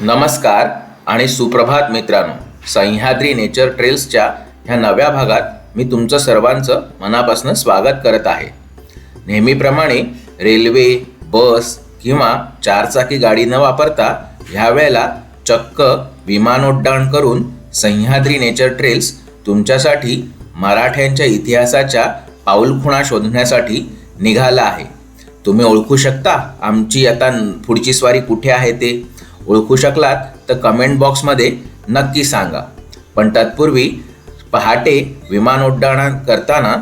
नमस्कार आणि सुप्रभात मित्रांनो. सह्याद्री नेचर ट्रेल्सच्या ह्या नव्या भागात मी तुमचं सर्वांचं मनापासून स्वागत करत आहे. नेहमीप्रमाणे रेल्वे बस किंवा चारचाकी गाडी न वापरता ह्या वेळेला चक्क विमानोड्डाण करून सह्याद्री नेचर ट्रेल्स तुमच्यासाठी मराठ्यांच्या इतिहासाच्या पाऊलखुणा शोधण्यासाठी निघाला आहे. तुम्ही ओळखू शकता आमची आता पुढची स्वारी कुठे आहे ते? ओळखू शकलात तर कमेंट बॉक्समध्ये नक्की सांगा. पण तत्पूर्वी पहाटे विमान उड्डाण करताना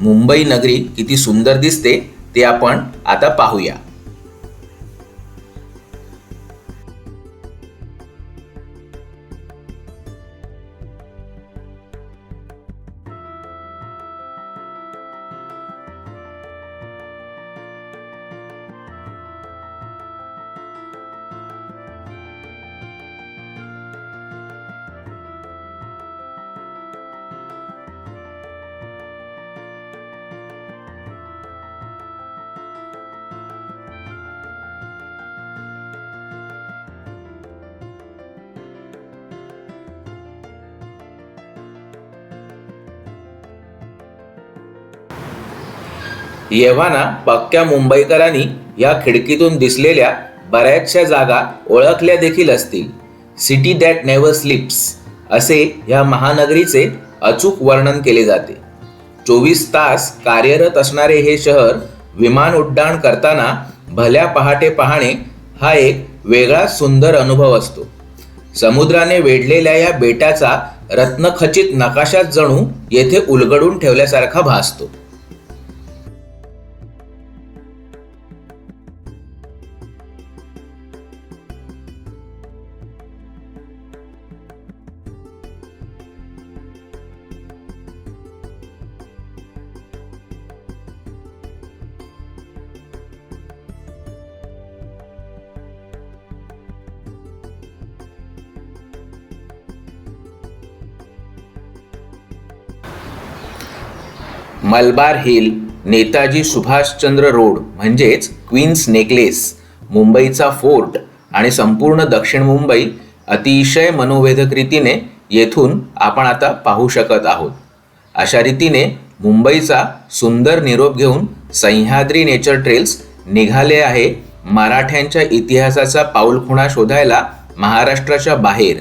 मुंबई नगरी किती सुंदर दिसते ते आपण आता पाहूया. येव्हाना पक्क्या मुंबईकरांनी या खिडकीतून दिसलेल्या बऱ्याचशा जागा ओळखल्या देखील असतील. सिटी दॅट नेव्हर स्लिप्स असे ह्या महानगरीचे अचूक वर्णन केले जाते. चोवीस तास कार्यरत असणारे हे शहर विमान उड्डाण करताना भल्या पहाटे पाहणे हा एक वेगळा सुंदर अनुभव असतो. समुद्राने वेढलेल्या या बेटाचा रत्नखचित नकाशात जणू येथे उलगडून ठेवल्यासारखा भासतो. मलबार हिल नेताजी सुभाषचंद्र रोड म्हणजेच क्वीन्स नेकलेस मुंबईचा फोर्ट आणि संपूर्ण दक्षिण मुंबई अतिशय मनोवेधक रीतीने येथून आपण आता पाहू शकत आहोत. अशा रीतीने मुंबईचा सुंदर निरोप घेऊन सह्याद्री नेचर ट्रेल्स निघाले आहे मराठ्यांच्या इतिहासाचा पाऊलखुणा शोधायला महाराष्ट्राच्या बाहेर.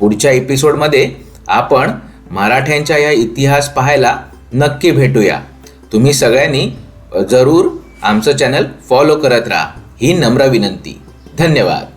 पुढच्या एपिसोडमध्ये आपण मराठ्यांच्या या इतिहास पाहायला नक्की भेटूया. तुम्ही सगळ्यांनी जरूर आमचं चॅनल फॉलो करत राहा. ही नम्र विनंती. धन्यवाद.